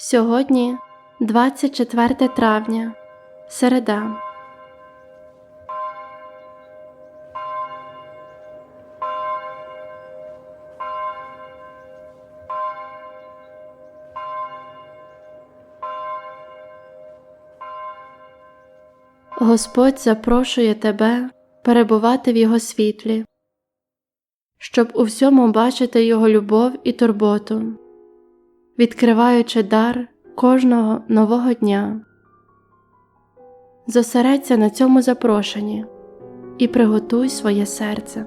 Сьогодні 24 травня, середа. Господь запрошує тебе перебувати в Його світлі, щоб у всьому бачити Його любов і турботу, відкриваючи дар кожного нового дня. Зосередься на цьому запрошенні і приготуй своє серце.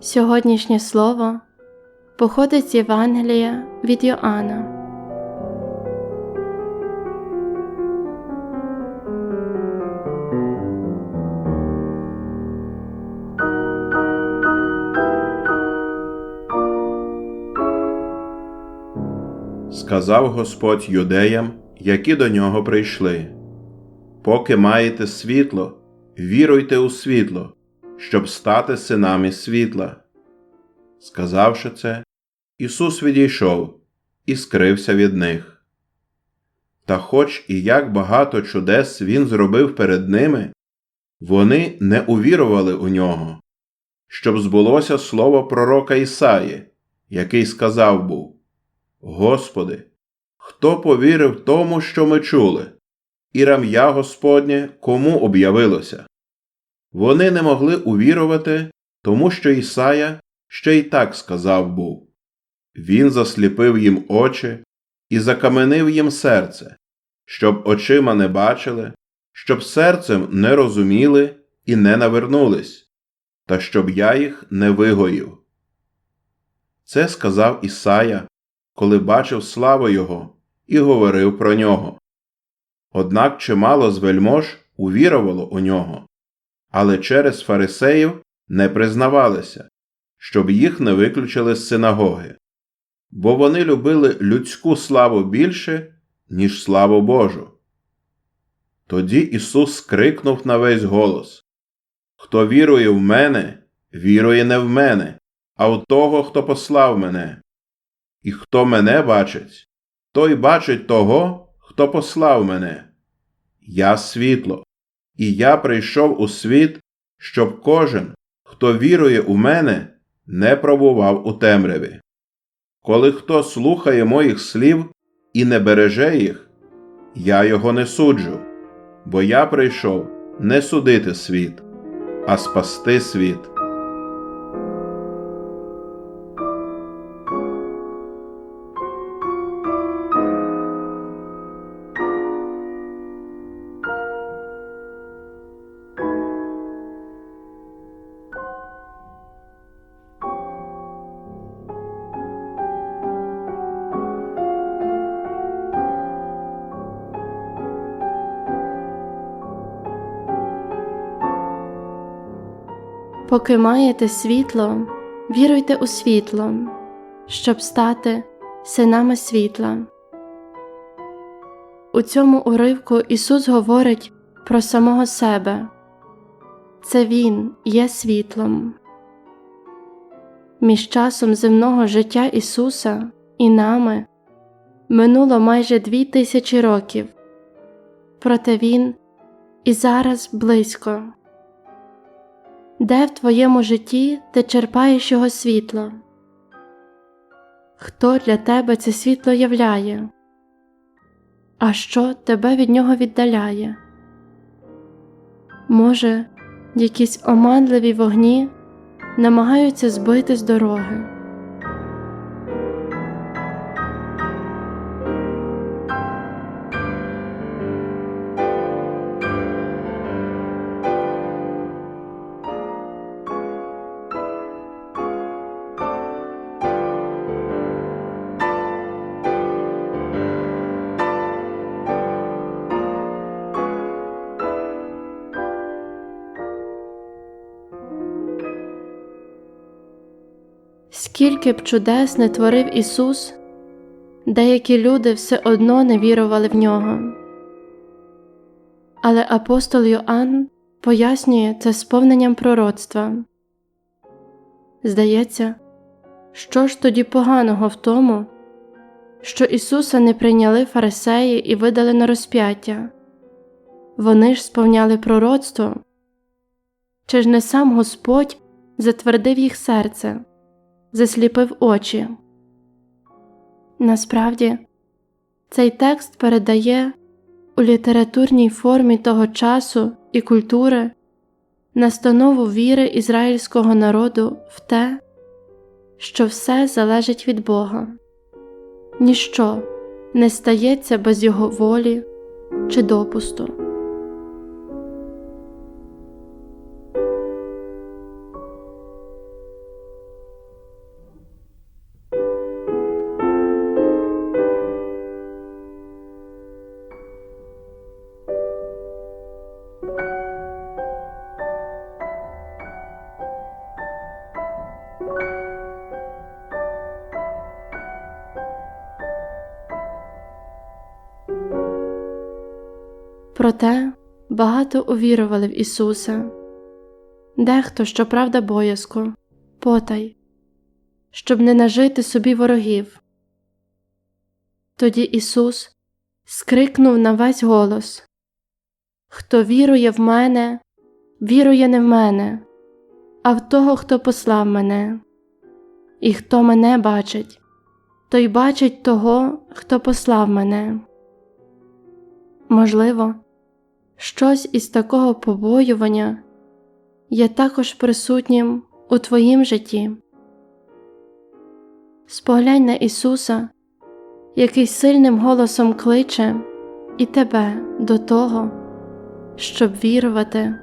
Сьогоднішнє слово походить з Євангелія від Йоанна. Сказав Господь юдеям, які до нього прийшли. Поки маєте світло, віруйте у світло, щоб стати синами світла. Сказавши це, Ісус відійшов і скрився від них. Та хоч і як багато чудес Він зробив перед ними, вони не увірували у нього, щоб збулося слово пророка Ісаї, який сказав був Господи, хто повірив тому, що ми чули, і рам'я Господнє кому об'явилося? Вони не могли увірувати, тому що Ісая ще й так сказав був Він засліпив їм очі і закаменив їм серце, щоб очима не бачили, щоб серцем не розуміли і не навернулись, та щоб я їх не вигоїв. Це сказав Ісая коли бачив славу Його і говорив про нього. Однак чимало з вельмож увірувало у нього, але через фарисеїв не признавалися, щоб їх не виключили з синагоги, бо вони любили людську славу більше, ніж славу Божу. Тоді Ісус скрикнув на весь голос Хто вірує в мене, вірує не в мене, а в того, хто послав мене. І хто мене бачить, той бачить того, хто послав мене. Я світло, і я прийшов у світ, щоб кожен, хто вірує у мене, не пробував у темряві. Коли хто слухає моїх слів і не береже їх, я його не суджу, бо я прийшов не судити світ, а спасти світ. Поки маєте світло, віруйте у світло, щоб стати синами світла. У цьому уривку Ісус говорить про самого себе це Він є світлом. Між часом земного життя Ісуса і нами минуло майже дві тисячі років, проте Він і зараз близько. Де в твоєму житті ти черпаєш його світло? Хто для тебе це світло являє? А що тебе від нього віддаляє? Може, якісь оманливі вогні намагаються збити з дороги? Скільки б чудес не творив Ісус, деякі люди все одно не вірували в нього. Але апостол Йоанн пояснює це сповненням пророцтва. Здається, що ж тоді поганого в тому, що Ісуса не прийняли фарисеї і видали на розп'яття? Вони ж сповняли пророцтво. Чи ж не сам Господь затвердив їх серце, засліпив очі? Насправді, цей текст передає у літературній формі того часу і культури настанову віри ізраїльського народу в те, що все залежить від Бога, ніщо не стається без Його волі чи допусту. Проте багато увірували в Ісуса, дехто, щоправда, боязко, потай, щоб не нажити собі ворогів. Тоді Ісус скрикнув на весь голос Хто вірує в мене, вірує не в мене, а в того, хто послав мене, і хто мене бачить, той бачить того, хто послав мене. Можливо, щось із такого побоювання є також присутнім у твоїм житті. Споглянь на Ісуса, який сильним голосом кличе і тебе до того, щоб вірувати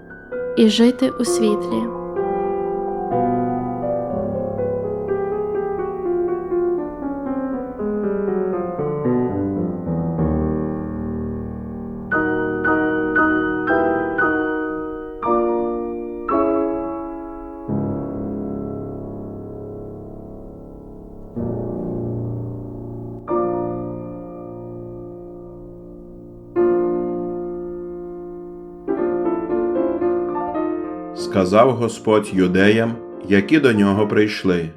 і жити у світлі. Сказав Господь юдеям, які до нього прийшли.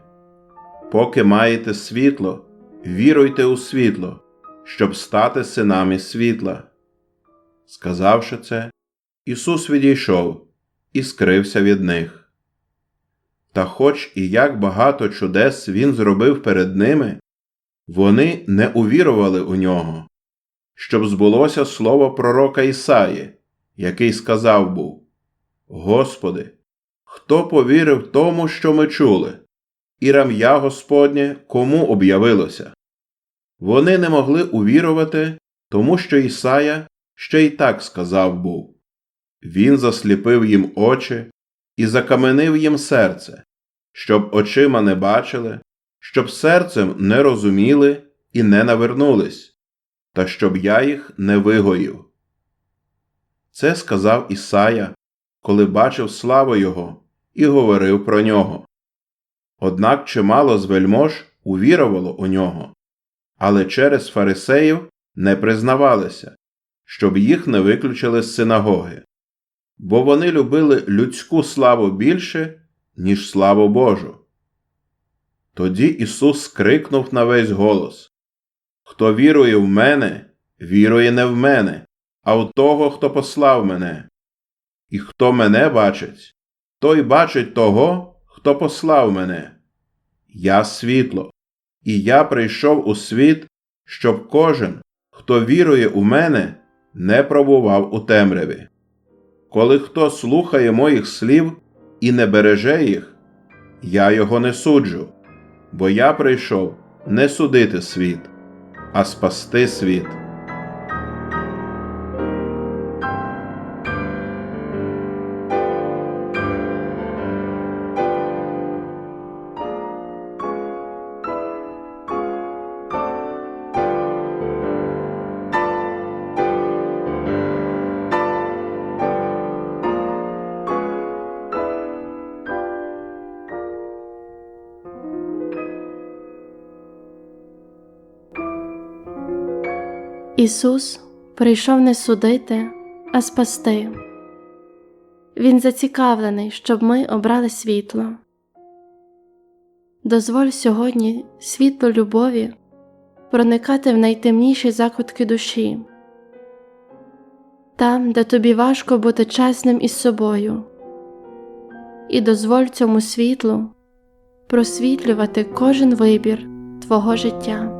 Поки маєте світло, віруйте у світло, щоб стати синами світла. Сказавши це, Ісус відійшов і скрився від них. Та хоч і як багато чудес Він зробив перед ними, вони не увірували у нього, щоб збулося слово пророка Ісаї, який сказав був Господи, хто повірив тому, що ми чули, і рам'я Господнє кому об'явилося? Вони не могли увірувати, тому що Ісая ще й так сказав був Він засліпив їм очі і закаменив їм серце, щоб очима не бачили, щоб серцем не розуміли і не навернулись, та щоб я їх не вигоїв. Це сказав Ісая коли бачив славу Його і говорив про нього. Однак чимало з вельмож увірувало у нього, але через фарисеїв не признавалися, щоб їх не виключили з синагоги, бо вони любили людську славу більше, ніж славу Божу. Тоді Ісус скрикнув на весь голос Хто вірує в мене, вірує не в мене, а в того, хто послав мене. І хто мене бачить, той бачить того, хто послав мене. Я світло, і я прийшов у світ, щоб кожен, хто вірує у мене, не пробував у темряві. Коли хто слухає моїх слів і не береже їх, я його не суджу, бо я прийшов не судити світ, а спасти світ. Ісус прийшов не судити, а спасти. Він зацікавлений, щоб ми обрали світло. Дозволь сьогодні світло любові проникати в найтемніші закутки душі, там, де тобі важко бути чесним із собою, і дозволь цьому світлу просвітлювати кожен вибір твого життя.